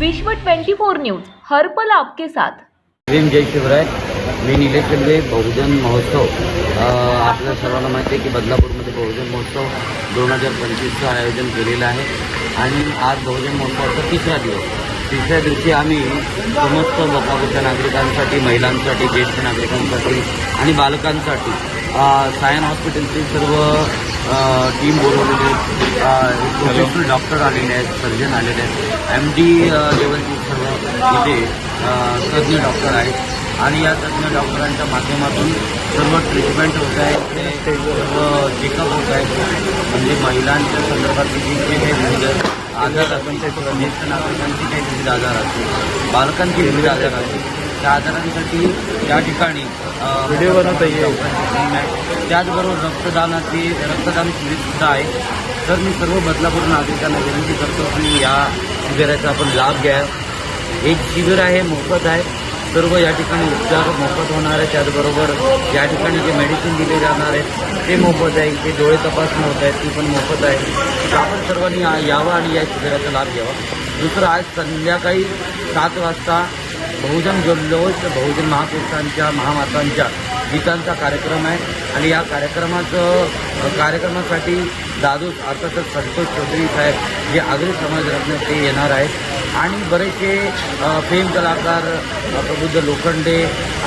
विश्व 24 न्यूज हर्पल आपके साथ. प्रेम जय शिवराय. मी निलेश शिंदे बहुजन महोत्सव. आपल्या सर्वांना माहिती आहे की बदलापूरमध्ये बहुजन महोत्सव दोन हजार पंचवीसचं आयोजन केलेलं आहे. आणि आज बहुजन महोत्सवाचा तिसरा दिवस. तिसऱ्या दिवशी आम्ही समस्त बदलापूरच्या नागरिकांसाठी महिलांसाठी ज्येष्ठ नागरिकांसाठी आणि बालकांसाठी सायन हॉस्पिटलची सर्व टीम बोलवलेली आहे प्रोफेशनल डॉक्टर आलेले आहेत सर्जन आलेले आहेत. एम डी लेवलची सर्व इथे तज्ज्ञ डॉक्टर आहेत. आणि या तज्ज्ञ डॉक्टरांच्या माध्यमातून सर्व ट्रीटमेंट होत आहे. ते सर्व चेकअप होत आहे. म्हणजे महिलांच्या संदर्भातले जे जे काही विविध आजार असतील ज्येष्ठ नागरिकांचे काही विविध आजार असतील बालकांचे विविध आजार असतील त्या आजारांसाठी या ठिकाणी व्हिडिओ बनवता येईल. त्याचबरोबर रक्तदानाची रक्तदान शिबिरसुद्धा आहे. तर मी सर्व बदलापूर नागरिकांना विनंती करतो की या शिबिराचा आपण लाभ घ्या. हे शिबिर आहे मोफत आहे. सर्व या ठिकाणी उपचार मोफत होणार आहे त्याचबरोबर या ठिकाणी जे मेडिसिन दिले जाणार आहेत ते मोफत आहे. ते डोळे तपासणी होत आहेत ती पण मोफत आहे. तर आपण सर्वांनी या- यावं आणि या शिबिराचा लाभ घ्यावा. दुसरं आज संध्याकाळी सात वाजता बहुजन जल्लोष बहुजन महापुरुषांच्या महामातांच्या गीतांचा कार्यक्रम आहे. आणि या कार्यक्रमाचं कार्यक्रमासाठी दादू अर्थातच संतोष चौधरी साहेब जे आगरी समाजरत्न ते येणार आहेत. आणि बरेचसे फेम कलाकार प्रबुद्ध लोखंडे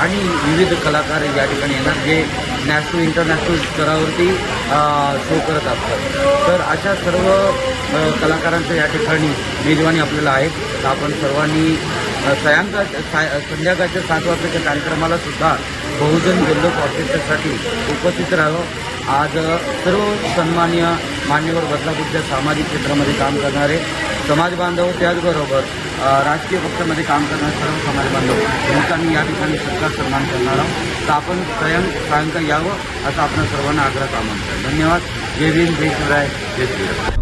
आणि विविध कलाकार या ठिकाणी येणार जे नॅशनल इंटरनॅशनल स्तरावरती शो करत असतात. तर अशा सर्व कलाकारांचं या ठिकाणी मेजवानी आपल्याला आहे. तर आपण सर्वांनी सायंकाळ साय संध्याकाळच्या सात वाजताच्या कार्यक्रमाला सुद्धा बहुजन जल्लोष ऑर्केस्ट्रासाठी उपस्थित राहावं आज सर्व सन्मान्य मान्यवर बदलापूरच्या सामाजिक क्षेत्रामध्ये काम करणारे समाजबांधव त्याचबरोबर राजकीय पक्षामध्ये काम करणारे सर्व समाजबांधव यांचा मी या ठिकाणी सरकार सन्मान करणार आहोत. तर आपण स्वयं सायंकाळ यावं असं आपण सर्वांना आग्रह आमंत्रण. धन्यवाद. जय भीम जय शिवराय जय श्रीराम.